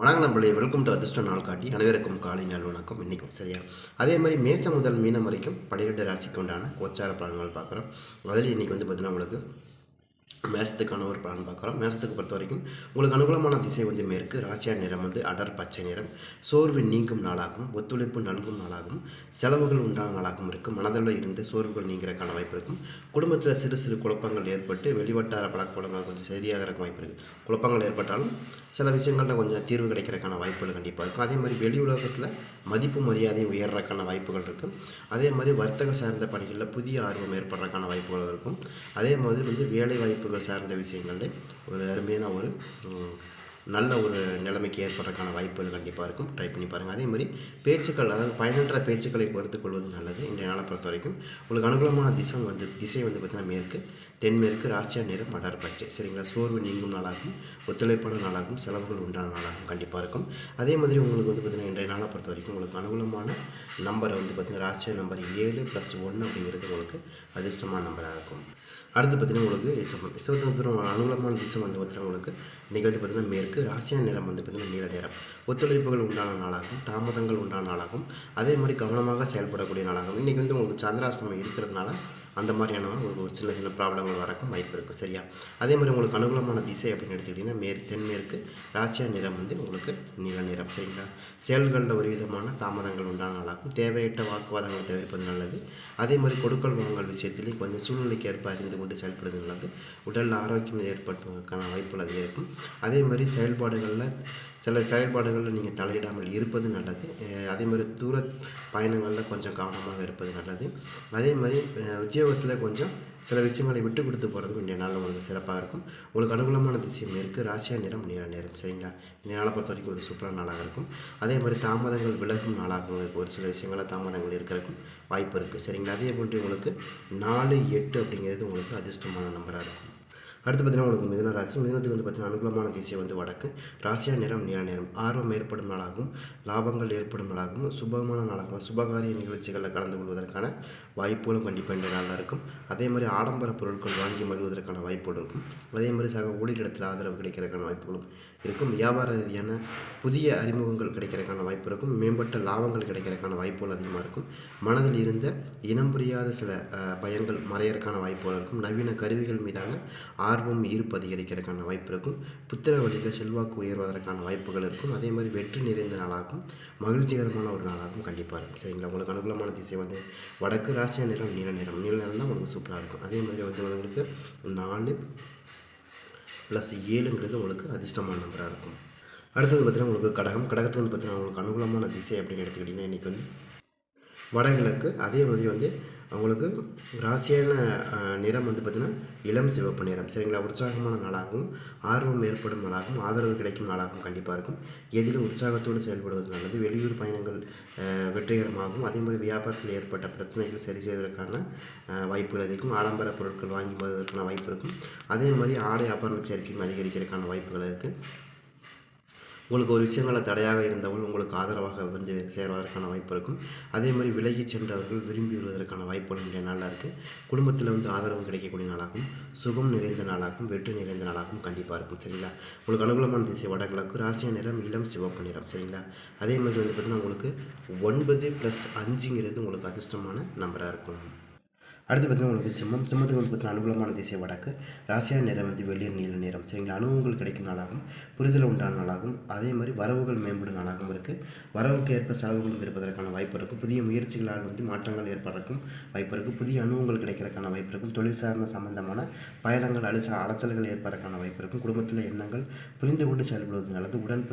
வணக்கம் நம்மளே welcome to அதிர்ஷ்ட நாள் காட்டி அனைவருக்கும் காலை நாள் வணக்கம். இன்றைக்கும் சரியா? அதே மாதிரி மேசம் முதல் மீனம் வரைக்கும் பன்னிரெண்டு ராசிக்கு உண்டான கோச்சார பலன்கள் பார்க்குறோம். அதில் இன்றைக்கி வந்து பார்த்தீங்கன்னா உங்களுக்கு மேசத்துக்கான ஒரு பலன் பார்க்குறோம் மேசத்துக்கு பொறுத்த வரைக்கும் உங்களுக்கு அனுகூலமான திசை வந்து மேற்கு ராசியா நிறம் வந்து அடர் பச்சை நிறம். சோர்வு நீங்கும் நாளாகவும் ஒத்துழைப்பு நல்கும் நாளாகவும் செலவுகள் உண்டான நாளாகவும் இருக்கும். மனதில் இருந்து சோர்வுகள் நீங்கிறக்கான வாய்ப்பு இருக்கும். குடும்பத்தில் சிறு சிறு குழப்பங்கள் ஏற்பட்டு வெளிவட்டார பழக்க வழக்கங்கள் கொஞ்சம் சரியாகிறக்கு வாய்ப்பு இருக்குது குழப்பங்கள் ஏற்பட்டாலும் சில விஷயங்களில் கொஞ்சம் தீர்வு கிடைக்கிறதுக்கான வாய்ப்புகள் கண்டிப்பாக இருக்கும். அதே மாதிரி வெளி உலகத்தில் மதிப்பு மரியாதை உயர்றதுக்கான வாய்ப்புகள் இருக்கும். அதே மாதிரி வர்த்தக சார்ந்த பணிகளில் புதிய ஆர்வம் ஏற்படுறதுக்கான வாய்ப்புகள் இருக்கும். அதே மாதிரி வந்து வேலை வாய்ப்பு வாய்ப்புகள் சார்ந்த விஷயங்களில் ஒரு அருமையான ஒரு நல்ல ஒரு நிலைமைக்கு ஏற்படுறதுக்கான வாய்ப்புகள் கண்டிப்பாக இருக்கும். ட்ரை பண்ணி பாருங்கள் அதே மாதிரி பேச்சுக்கள் அதாவது பயனற்ற பேச்சுக்களை பொறுத்து கொள்வது நல்லது. இன்றைய நாளை பொறுத்த வரைக்கும் உங்களுக்கு அனுகூலமான திசை வந்து திசை வந்து பார்த்திங்கன்னா மேற்கு தென்மேற்கு ராசியா நேரம் மலர் பச்சை. சரிங்களா? சோர்வு நீங்கும் நாளாகும் ஒத்துழைப்பான நாளாகும் செலவுகள் உண்டான நாளாகும் கண்டிப்பாக இருக்கும். அதே மாதிரி உங்களுக்கு வந்து பார்த்திங்கன்னா இன்றைய நாளை பொறுத்த வரைக்கும் உங்களுக்கு அனுகூலமான நம்பரை வந்து பார்த்திங்கன்னா ராசியா நம்பர் ஏழு ப்ளஸ் ஒன்று அப்படிங்கிறது உங்களுக்கு அதிர்ஷ்டமான நம்பராக இருக்கும். அடுத்து பார்த்தீங்கன்னா உங்களுக்கு இசமம் இசவத்துக்கு அனுகூலமான திசை வந்து பார்த்தீங்கன்னா உங்களுக்கு இன்றைக்கி வந்து பார்த்தீங்கன்னா மேற்கு ராசியான நிறம் வந்து பார்த்தீங்கன்னா நீல நேரம் ஒத்துழைப்புகள் உண்டான நாளாகும் தாமதங்கள் உண்டான நாளாகும். அதே மாதிரி கவனமாக செயல்படக்கூடிய நாளாகும். இன்றைக்கி வந்து உங்களுக்கு சந்திராசிரமம் இருக்கிறதுனால அந்த மாதிரியான ஒரு சின்ன சின்ன ப்ராப்ளங்கள் வரக்கும் வாய்ப்பு இருக்குது சரியா? அதே மாதிரி உங்களுக்கு அனுகூலமான திசை அப்படின்னு எடுத்துக்கிட்டிங்கன்னா மேற் தென்மேற்கு ராசியா நிறம் வந்து உங்களுக்கு நில நிறம் சரிங்களா? செயல்களில் ஒரு விதமான தாமதங்கள் உண்டான நாளாகும் தேவையற்ற வாக்குவாதங்களை தவிர்ப்பது நல்லது. அதே மாதிரி கொடுக்கல் வாங்கல் விஷயத்திலையும் கொஞ்சம் சூழ்நிலைக்கு ஏற்ப அறிந்து கொண்டு செயல்படுவது நல்லது. உடல் ஆரோக்கியம் ஏற்படுவதற்கான வாய்ப்புகள் அதிகம் இருக்கும். அதே மாதிரி செயல்பாடுகளில் சில செயல்பாடுகளில் நீங்கள் தலையிடாமல் இருப்பது நல்லது. அதே மாதிரி தூர பயணங்களில் கொஞ்சம் கவனமாக இருப்பது நல்லது. அதே மாதிரி உத்தியோக உத்தியோகத்தில் கொஞ்சம் சில விஷயங்களை விட்டு கொடுத்து போகிறதும் இன்றைய நாளில் உங்களுக்கு சிறப்பாக இருக்கும். உங்களுக்கு அனுகூலமான திசையும் இருக்குது ராசியா நிறம் நீல நேரம் சரிங்களா? இன்றைய நாளை பொறுத்த வரைக்கும் ஒரு சூப்பரான நாளாக இருக்கும். அதே மாதிரி தாமதங்கள் விலகும் நாளாகவும் இருக்கும் ஒரு சில விஷயங்களில் தாமதங்கள் இருக்கிறக்கும் வாய்ப்பு இருக்குது சரிங்களா? அதே போன்று உங்களுக்கு நாலு எட்டு அப்படிங்கிறது உங்களுக்கு அதிர்ஷ்டமான நம்பராக இருக்கும். அடுத்து பார்த்தீங்கன்னா உங்களுக்கு மிதன ராசி. மிதனத்துக்கு வந்து பார்த்தீங்கன்னா அனுகூலமான திசை வந்து வடக்கு. ராசியா நிறம் நீல நிறம். ஆர்வம் ஏற்படும் நாளாகவும் லாபங்கள் ஏற்படும் நாளாகவும் சுபமான நாளாகவும் சுபகாரிய நிகழ்ச்சிகளில் கலந்து கொள்வதற்கான வாய்ப்புகளும் கண்டிப்பாக இன்றைய நாளாக இருக்கும். அதே மாதிரி ஆடம்பர பொருட்கள் வாங்கி மகிழ்வதற்கான வாய்ப்புகள் இருக்கும். அதே மாதிரி சக ஊழியரிடத்தில் ஆதரவு கிடைக்கிறதுக்கான வாய்ப்புகளும் இருக்கும். வியாபார ரீதியான புதிய அறிமுகங்கள் கிடைக்கிறதுக்கான வாய்ப்பு இருக்கும். மேம்பட்ட லாபங்கள் கிடைக்கிறதுக்கான வாய்ப்புகள் அதிகமாக இருக்கும். மனதில் இருந்த இனம் புரியாத சில பயங்கள் மறையறதுக்கான வாய்ப்புகள் இருக்கும். நவீன கருவிகள் மீதான ஆர்வம் ஈர்ப்பு அதிகரிக்கிறதுக்கான வாய்ப்பு இருக்கும். புத்திர வழியில் செல்வாக்கு உயர்வதற்கான வாய்ப்புகள் இருக்கும். அதே மாதிரி வெற்றி நிறைந்த நாளாகவும் மகிழ்ச்சிகரமான ஒரு நாளாகவும் கண்டிப்பாக இருக்கும். சரிங்களா? உங்களுக்கு அனுகூலமான திசை வந்து வடக்கு ராசியா நிறம் நீல நிறம். நீல நிறம் தான் உங்களுக்கு சூப்பராக இருக்கும். அதே மாதிரி வந்து உங்களுக்கு நாலு ப்ளஸ் ஏழுங்கிறது உங்களுக்கு அதிர்ஷ்டமான நம்பராக இருக்கும். அடுத்தது பார்த்திங்கன்னா உங்களுக்கு கடகம். கடகத்துக்கு வந்து பார்த்தீங்கன்னா உங்களுக்கு அனுகூலமான திசை அப்படின்னு எடுத்துக்கிட்டிங்கன்னா இன்றைக்கி வந்து வடகிழக்கு அதே மாதிரி வந்து அவங்களுக்கு ராசியான நிறம் வந்து பார்த்திங்கன்னா இளம் சிவப்பு நிறம். சரிங்களா? உற்சாகமான நாளாகவும் ஆர்வம் ஏற்படும் நாளாகவும் ஆதரவு கிடைக்கும் நாளாகவும் கண்டிப்பாக இருக்கும். எதிலும் உற்சாகத்தோடு செயல்படுவது நல்லது. வெளியூர் பயணங்கள் வெற்றிகரமாகவும் அதே மாதிரி வியாபாரத்தில் ஏற்பட்ட பிரச்சனைகள் சரி செய்வதற்கான வாய்ப்புகள் அதிகம். ஆடம்பர பொருட்கள் வாங்கி போவதற்கான வாய்ப்பு இருக்கும். அதே மாதிரி ஆடை ஆபரண சேர்க்கையும் அதிகரிக்கிறதுக்கான வாய்ப்புகள் இருக்குது உங்களுக்கு ஒரு விஷயங்களில் தடையாக இருந்தவர்கள் உங்களுக்கு ஆதரவாக வந்து சேர்வதற்கான வாய்ப்பு இருக்கும். அதே மாதிரி விலகி சென்றவர்கள் விரும்பி வருவதற்கான வாய்ப்புகள் இன்றைய நாளாக இருக்குது குடும்பத்தில் வந்து ஆதரவு கிடைக்கக்கூடிய நாளாகும். சுகம் நிறைந்த நாளாகவும் வெற்றி நிறைந்த நாளாகவும் கண்டிப்பாக இருக்கும். சரிங்களா? உங்களுக்கு அனுகூலமான திசை வடகிழக்கு ராசிய நிறம் இளம் சிவப்பு நிறம். சரிங்களா? அதே மாதிரி வந்து பார்த்திங்கன்னா உங்களுக்கு ஒன்பது ப்ளஸ் அஞ்சுங்கிறது உங்களுக்கு அதிர்ஷ்டமான நம்பராக இருக்கும். அடுத்து பார்த்தீங்கன்னா உங்களுக்கு சிம்மம் சிம்மத்துக்கு வந்து பார்த்தீங்கன்னா அனுகூலமான திசை வடக்கு. ராசியான நிறம் வந்து வெளியே நீல நிறம் சரிங்களா? அனுபவங்கள் கிடைக்கும் நாளாகும். புரிதல் உண்டான நாளாகும். அதே மாதிரி வரவுகள் மேம்படும் நாளாகவும் இருக்குது வரவுக்கு ஏற்ப செலவுகளும் இருப்பதற்கான வாய்ப்பு இருக்கும் புதிய முயற்சிகளால் வந்து மாற்றங்கள் ஏற்படுறதுக்கும் வாய்ப்பு இருக்குது புதிய அனுபவங்கள் கிடைக்கிறதுக்கான வாய்ப்பு இருக்கும் தொழில் சார்ந்த சம்பந்தமான பயணங்கள் அலைச்ச அலைச்சல்கள் ஏற்படுறதுக்கான வாய்ப்பு இருக்கும் குடும்பத்தில் எண்ணங்கள் புரிந்து கொண்டு செயல்படுவது நல்லது. உடன்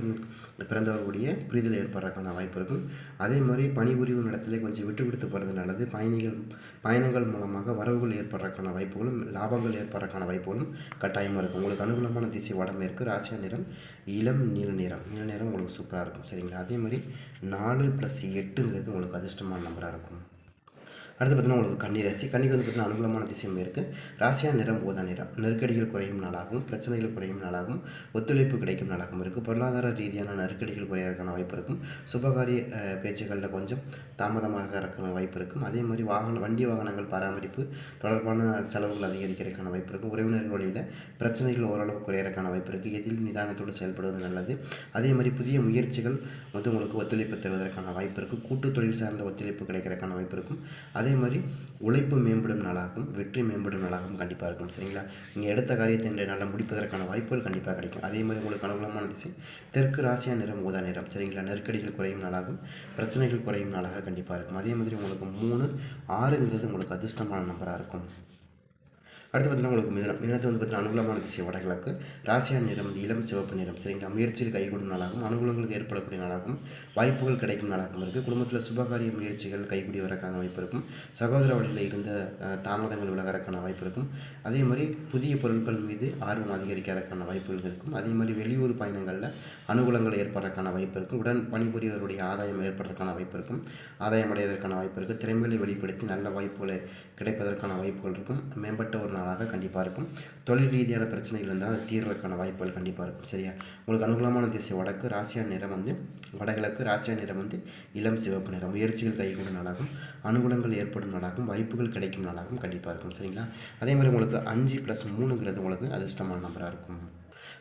பிறந்தவர்களுடைய புரிதல் ஏற்படுறதுக்கான வாய்ப்பு இருக்கும் அதே மாதிரி பணிபுரியும் இடத்துல கொஞ்சம் விட்டு கொடுத்து போகிறது நல்லது. பயணிகள் பயணங்கள் மூலம் மூலமாக வரவுகள் ஏற்படுறதுக்கான வாய்ப்புகளும் லாபங்கள் ஏற்படுறதுக்கான வாய்ப்புகளும் கட்டாயமாக இருக்கும். உங்களுக்கு அனுகூலமான திசை வடமேற்கு ராசியா நிறம் இளம் நீல நிறம். நீல நிறம் உங்களுக்கு சூப்பராக இருக்கும். சரிங்களா? அதே மாதிரி நாலு ப்ளஸ் எட்டுங்கிறது உங்களுக்கு அதிர்ஷ்டமான நம்பராக இருக்கும். அடுத்து பார்த்தீங்கன்னா உங்களுக்கு கன்னி ராசி. கன்னிக்கு வந்து பார்த்தீங்கன்னா அனுகூலமான திசையும் இருக்குது ராசியா நிறம் போதா நிறம். நெருக்கடிகள் குறையும் நாளாகவும் பிரச்சனைகள் குறையும் நாளாகவும் ஒத்துழைப்பு கிடைக்கும் நாளாகவும் இருக்குது பொருளாதார ரீதியான நெருக்கடிகள் குறையறதுக்கான வாய்ப்பு இருக்கும். சுபகாரிய பேச்சுகளில் கொஞ்சம் தாமதமாக இருக்கிற வாய்ப்பு இருக்கும். அதே மாதிரி வாகன வண்டி வாகனங்கள் பராமரிப்பு தொடர்பான செலவுகள் அதிகரிக்கிறதுக்கான வாய்ப்பு இருக்கும். உறவினர்கள் வழியில் பிரச்சனைகள் ஓரளவு குறையறதுக்கான வாய்ப்பு இருக்குது எதில் நிதானத்தோடு செயல்படுவது நல்லது. அதே மாதிரி புதிய முயற்சிகள் வந்து உங்களுக்கு ஒத்துழைப்பு தருவதற்கான வாய்ப்பு இருக்குது கூட்டு தொழில் சார்ந்த ஒத்துழைப்பு கிடைக்கிறதுக்கான வாய்ப்பு இருக்கும். அதே அதே மாதிரி உழைப்பு மேம்படும் நாளாகவும் வெற்றி மேம்படும் நாளாகவும் கண்டிப்பாக இருக்கும் சரிங்களா? நீங்கள் எடுத்த காரியத்தை இன்றைய நாளில் முடிப்பதற்கான வாய்ப்புகள் கண்டிப்பாக கிடைக்கும். அதே மாதிரி உங்களுக்கு அனுகூலமான திசை தெற்கு ராசியா நிறம் ஊதா நிறம் சரிங்களா? நெருக்கடிகள் குறையும் நாளாகவும் பிரச்சனைகள் குறையும் நாளாக கண்டிப்பாக இருக்கும். அதே மாதிரி உங்களுக்கு மூணு ஆறுங்கிறது உங்களுக்கு அதிர்ஷ்டமான நம்பராக இருக்கும். அடுத்து பார்த்தீங்கன்னா உங்களுக்கு மிதனம். மிதனத்தை வந்து பார்த்தீங்கன்னா அனுகூலமான திசை வடகிழக்கு. ராசியா நிறம் வந்து இளம் சிவப்பு நிறம். சரிங்களா? முயற்சியில் கைகூடும் நாளாகவும் அனுகூலங்களுக்கு ஏற்படக்கூடிய நாளாகும் வாய்ப்புகள் கிடைக்கும் நாளாகவும் இருக்குது குடும்பத்தில் சுபகாரிய முயற்சிகள் கைகூடி வரக்கான வாய்ப்பு இருக்கும். சகோதர வழியில் இருந்த தாமதங்கள் விலகறக்கான வாய்ப்பு இருக்கும். அதே மாதிரி புதிய பொருட்கள் மீது ஆர்வம் அதிகரிக்கிறதுக்கான வாய்ப்புகள் இருக்கும். அதே மாதிரி வெளியூர் பயணங்களில் அனுகூலங்கள் ஏற்படுறதுக்கான வாய்ப்பு இருக்கும். உடன் பணிபுரியவருடைய ஆதாயம் ஏற்படுறதுக்கான வாய்ப்பு இருக்கும். ஆதாயம் அடைவதற்கான வாய்ப்பு இருக்குது திறமைகளை வெளிப்படுத்தி நல்ல வாய்ப்புகளை கிடைப்பதற்கான வாய்ப்புகள் இருக்கும். மேம்பட்ட ஒரு நாளாக கண்டிப்பாக இருக்கும். தொழில் ரீதியான பிரச்சனைகள் இருந்தால் அது தீர்வதற்கான வாய்ப்புகள் கண்டிப்பாக இருக்கும். சரியா? உங்களுக்கு அனுகூலமான திசை வடக்கு ராசியா நிறம் வந்து வடகிழக்கு ராசியா நிறம் வந்து இளம் சிவப்பு நிறம். முயற்சிகள் கைகூடும் நாளாகும். அனுகூலங்கள் ஏற்படும் நாளாகும். வாய்ப்புகள் கிடைக்கும் நாளாகவும் கண்டிப்பாக இருக்கும். சரிங்களா? அதே மாதிரி உங்களுக்கு அஞ்சு ப்ளஸ் மூணுங்கிறது உங்களுக்கு அதிர்ஷ்டமான நம்பராக இருக்கும்.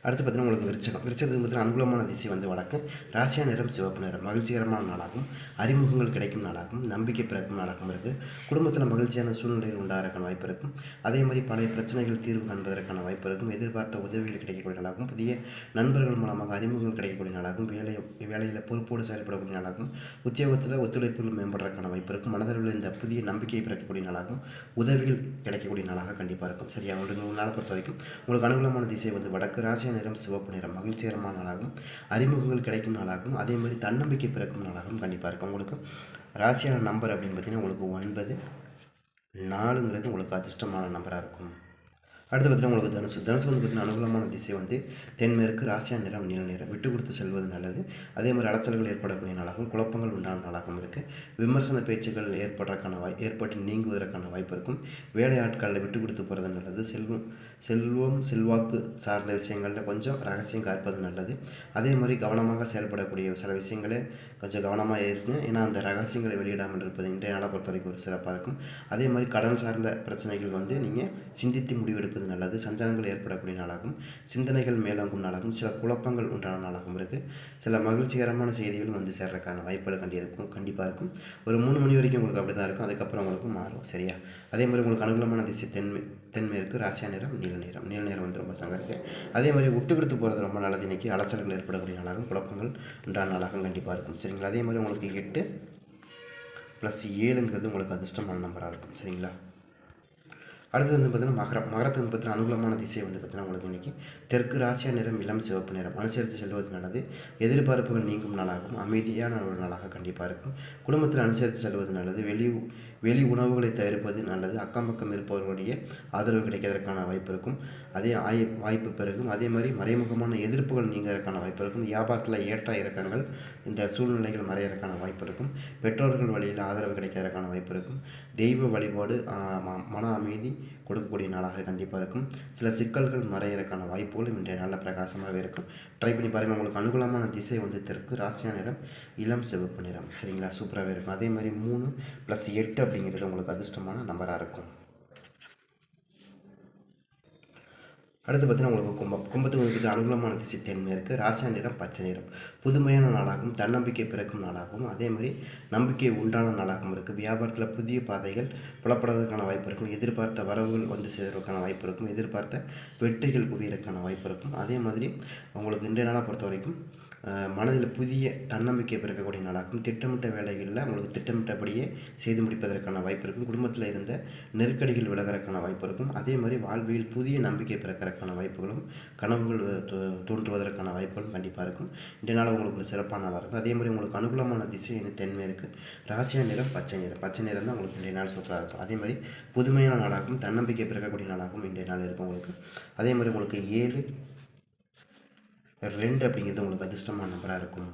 அடுத்து பார்த்தீங்கன்னா உங்களுக்கு விருச்சகம். விருச்சகத்துக்கு பார்த்தீங்கன்னா அனுகூலமான திசை வந்து வடக்கு. ராசியா நிறம் சிவப்பு நிறம். மகிழ்ச்சிகரமான நாளாகும். அறிமுகங்கள் கிடைக்கும் நாளாகும். நம்பிக்கை பிறக்கும் நாளாகவும் இருக்குது குடும்பத்தில் மகிழ்ச்சியான சூழ்நிலைகள் உண்டாகிறக்கான வாய்ப்பு இருக்கும். அதே மாதிரி பழைய பிரச்சனைகள் தீர்வு காண்பதற்கான வாய்ப்பு இருக்கும். எதிர்பார்த்த உதவிகள் கிடைக்கக்கூடிய நாளாகும். புதிய நண்பர்கள் மூலமாக அறிமுகங்கள் கிடைக்கக்கூடிய நாளாகும். வேலை வேலையில் பொறுப்போடு செயல்படக்கூடிய நாளாகும். உத்தியோகத்தில் ஒத்துழைப்புகள் மேம்படுறதுக்கான வாய்ப்பு இருக்கும். மனதளவில் இந்த புதிய நம்பிக்கையை பிறக்கக்கூடிய நாளாகும். உதவிகள் கிடைக்கக்கூடிய நாளாக கண்டிப்பாக இருக்கும். சரியா? உங்களுக்கு நாள் பொறுத்த வரைக்கும் உங்களுக்கு அனுகூலமான திசை வந்து வடக்கு. ராசியான நிறம் சிவப்பு நிறம் மகிழ்ச்சிகரமான நாளாகும் அறிமுகங்கள் கிடைக்கும் நாளாகும் அதே மாதிரி தன்னம்பிக்கை பிறக்கும் நாளாகவும் கண்டிப்பாக இருக்கும். உங்களுக்கு ராசியான நம்பர் அப்படின்னு பார்த்தீங்கன்னா உங்களுக்கு ஒன்பது நாலுங்கிறது உங்களுக்கு அதிர்ஷ்டமான நம்பராக இருக்கும். அடுத்து பார்த்தீங்கன்னா உங்களுக்கு தனுசு. தனுசு வந்து பார்த்தீங்கன்னா அனுகூலமான திசை வந்து தென்மேற்கு ராசியா நிறம் நீல நிறம் விட்டு கொடுத்து செல்வது நல்லது. அதே மாதிரி அலைச்சல்கள் ஏற்படக்கூடிய நாளாகவும் குழப்பங்கள் உண்டான நாளாகவும் இருக்குது விமர்சன பேச்சுகள் ஏற்படுறதுக்கான வாய் ஏற்பட்டு நீங்குவதற்கான வாய்ப்பு இருக்கும். வேலையாட்களில் விட்டு கொடுத்து போகிறது நல்லது. செல்வம் செல்வம் செல்வாக்கு சார்ந்த விஷயங்களில் கொஞ்சம் ரகசியம் காப்பது நல்லது. அதே மாதிரி கவனமாக செயல்படக்கூடிய சில விஷயங்களே கொஞ்சம் கவனமாக இருக்குங்க ஏன்னா அந்த ரகசியங்களை வெளியிடாமல் இருப்பது இன்றைய நாளை பொறுத்த வரைக்கும் ஒரு சிறப்பாக இருக்கும். அதே மாதிரி கடன் சார்ந்த பிரச்சனைகள் வந்து நீங்கள் சிந்தித்து முடிவெடுப்பது நல்லது சஞ்சலங்கள் ஏற்படக்கூடிய நாளாகும் சிந்தனைகள் மேலோங்கும் நாளாகும் சில குழப்பங்கள் உண்டான நாளாகவும் இருக்குது சில மகிழ்ச்சிகரமான செய்திகள் வந்து சேர்றதுக்கான வாய்ப்புகள் கண்டி இருக்கும் கண்டிப்பாக இருக்கும். ஒரு மூணு மணி வரைக்கும் உங்களுக்கு அப்படி தான் இருக்கும் அதுக்கப்புறம் உங்களுக்கு மாறும் சரியா? அதே மாதிரி உங்களுக்கு அனுகூலமான திசை தென்மே தென்மேற்கு ராசியா நிறம் நீல நிறம். நீல நிறம் வந்து ரொம்ப சங்கம் இருக்குது அதே மாதிரி விட்டு கொடுத்து போகிறது ரொம்ப நல்லது. இன்றைக்கி அலைச்சல்கள் ஏற்படக்கூடிய நாளாகவும் குழப்பங்கள் உண்டான நாளாகவும் கண்டிப்பாக இருக்கும் சரிங்களா? அதே மாதிரி உங்களுக்கு எட்டு ப்ளஸ் ஏழுங்கிறது உங்களுக்கு அதிர்ஷ்டமான நம்பராக இருக்கும் சரிங்களா? அடுத்தது வந்து பார்த்தீங்கன்னா மகரம் மகரத்துக்கு வந்து பார்த்தீங்கன்னா அனுகூலமான திசை வந்து பார்த்திங்கன்னா உங்களுக்கு இன்றைக்கி தெற்கு ராசியா நிறம் இளம் சிவப்பு நிறம் அனுசரித்து செல்வது நல்லது. எதிர்பார்ப்புகள் நீங்கும் நாளாகவும் அமைதியான ஒரு நாளாக கண்டிப்பாக இருக்கும். குடும்பத்தில் அனுசரித்து செல்வது நல்லது. வெளி வெளி உணவுகளை தவிர்ப்பது நல்லது அக்கம் பக்கம் இருப்பவர்களுடைய ஆதரவு கிடைக்கிறதுக்கான வாய்ப்பு இருக்கும். அதே ஆய் வாய்ப்பு பெருகும். அதே மாதிரி மறைமுகமான எதிர்ப்புகள் நீங்கிறதுக்கான வாய்ப்பு இருக்கும். வியாபாரத்தில் ஏற்ற இறக்கங்கள் இந்த சூழ்நிலைகள் மறையறதுக்கான வாய்ப்பு இருக்கும். பெற்றோர்கள் வழியில் ஆதரவு கிடைக்கிறதுக்கான வாய்ப்பு இருக்கும். தெய்வ வழிபாடு ம- மன அமைதி கொடுக்கக்கூடிய நாளாக கண்டிப்பாக இருக்கும். சில சிக்கல்கள் மறையறதுக்கான வாய்ப்புகளும் இன்றைய நாளில் பிரகாசமாகவே இருக்கும். ட்ரை பண்ணி பாருங்கள் உங்களுக்கு அனுகூலமான திசை வந்து தெற்கு. ராசியா நிறம் இளம் சிவப்பு நிறம். சரிங்களா? சூப்பராகவே இருக்கும். அதே மாதிரி மூணு ப்ளஸ் எட்டு அப்படிங்கிறது உங்களுக்கு அதிர்ஷ்டமான நம்பராக இருக்கும். அடுத்து பார்த்தீங்கன்னா உங்களுக்கு கும்பம். கும்பத்துக்கு வந்து அனுகூலமான திசை தென்மேற்கு ராசியா நிறம் பச்சை நிறம். புதுமையான நாளாகவும் தன்னம்பிக்கை பிறக்கும் நாளாகவும் அதே மாதிரி நம்பிக்கை உண்டான நாளாகவும் இருக்குது வியாபாரத்தில் புதிய பாதைகள் புலப்படுவதற்கான வாய்ப்பு இருக்கும். எதிர்பார்த்த வரவுகள் வந்து சேர்வதற்கான வாய்ப்பு இருக்கும். எதிர்பார்த்த வெற்றிகள் குவியறதுக்கான வாய்ப்பு இருக்கும். அதே மாதிரி உங்களுக்கு இன்றைய நாளாக பொறுத்த வரைக்கும் மனதில் புதிய தன்னம்பிக்கை பிறக்கக்கூடிய நாளாகும். திட்டமிட்ட வேலைகளில் உங்களுக்கு திட்டமிட்டபடியே செய்து முடிப்பதற்கான வாய்ப்பு இருக்கும். குடும்பத்தில் இருந்த நெருக்கடிகள் விலகிறதுக்கான வாய்ப்பு இருக்கும். அதே மாதிரி வாழ்வியல் புதிய நம்பிக்கை பிறக்கறதுக்கான வாய்ப்புகளும் கனவுகள் தோன்றுவதற்கான வாய்ப்புகளும் கண்டிப்பாக இருக்கும். இந்த நாள் உங்களுக்கு ஒரு சிறப்பான நாளாக இருக்கும். அதே மாதிரி உங்களுக்கு அனுகூலமான திசை வந்து தென்மேற்கு ராசியான நிறம் பச்சை நிறம். பச்சை நிறம் தான் உங்களுக்கு இன்றைய நாள் சூப்பராக இருக்கும். அதே மாதிரி புதுமையான நாளாகவும் தன்னம்பிக்கை பிறக்கக்கூடிய நாளாகவும் இன்றைய நாள் இருக்கும் உங்களுக்கு. அதே மாதிரி உங்களுக்கு ஏழு ரெண்டு அப்படிங்கிறது உங்களுக்கு அதிர்ஷ்டமான நம்பராக இருக்கும்.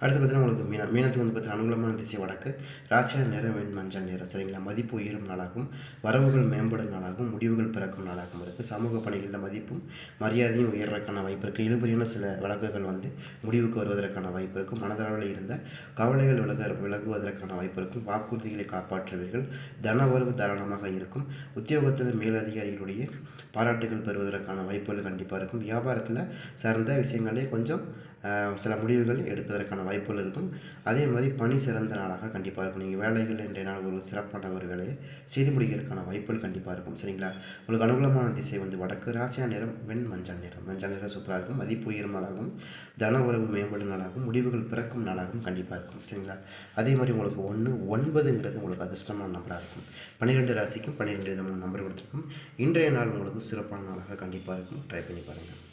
அடுத்து பார்த்தீங்கன்னா உங்களுக்கு மீன மீனத்துக்கு வந்து பார்த்தீங்கன்னா அனுகூலமான திசை வடக்கு. ராசியான நேரம் வெண் மஞ்சள் நேரம் சரிங்களா? மதிப்பு உயரும் நாளாகும் வரவுகள் மேம்படும் நாளாகும் முடிவுகள் பிறக்கும் நாளாகவும் இருக்குது சமூக பணிகளில் மதிப்பும் மரியாதையும் உயர்றதுக்கான வாய்ப்பு இருக்குது இழுபறியான சில வழக்குகள் வந்து முடிவுக்கு வருவதற்கான வாய்ப்பு இருக்கும் மனதளவில் இருந்த கவலைகள் விலக விலகுவதற்கான வாய்ப்பு இருக்கும் வாக்குறுதிகளை காப்பாற்றுவீர்கள். தனவரவு தாராளமாக இருக்கும். உத்தியோகத்தில் மேலதிகாரிகளுடைய பாராட்டுகள் பெறுவதற்கான வாய்ப்புகள் கண்டிப்பாக இருக்கும். வியாபாரத்தில் சார்ந்த விஷயங்களே கொஞ்சம் சில முடிவுகள் எடுப்பதற்கான வாய்ப்புகள் இருக்கும். அதே மாதிரி பணி சிறந்த நாளாக கண்டிப்பாக இருக்கும். நீங்கள் வேலைகள் இன்றைய நாள் ஒரு சிறப்பான ஒரு வேலையை செய்து முடிக்கிறதுக்கான வாய்ப்புகள் கண்டிப்பாக இருக்கும். சரிங்களா? உங்களுக்கு அனுகூலமான திசை வந்து வடக்கு ராசியா நிறம் வெண் மஞ்சள் நிறம். மஞ்சள் நிறம் சூப்பராக இருக்கும். மதிப்பு உயரும் நாளாகவும் தன உறவு மேம்படும் நாளாகவும் முடிவுகள் பிறக்கும் நாளாகவும் கண்டிப்பாக இருக்கும். சரிங்களா? அதே மாதிரி உங்களுக்கு ஒன்று ஒன்பதுங்கிறது உங்களுக்கு அதிர்ஷ்டமான நம்பராக இருக்கும். பன்னிரெண்டு ராசிக்கும் பன்னிரெண்டு விதமான நம்பர் கொடுத்துருக்கும். இன்றைய நாள் உங்களுக்கு சிறப்பான நாளாக கண்டிப்பாக இருக்கும். ட்ரை பண்ணி பாருங்கள்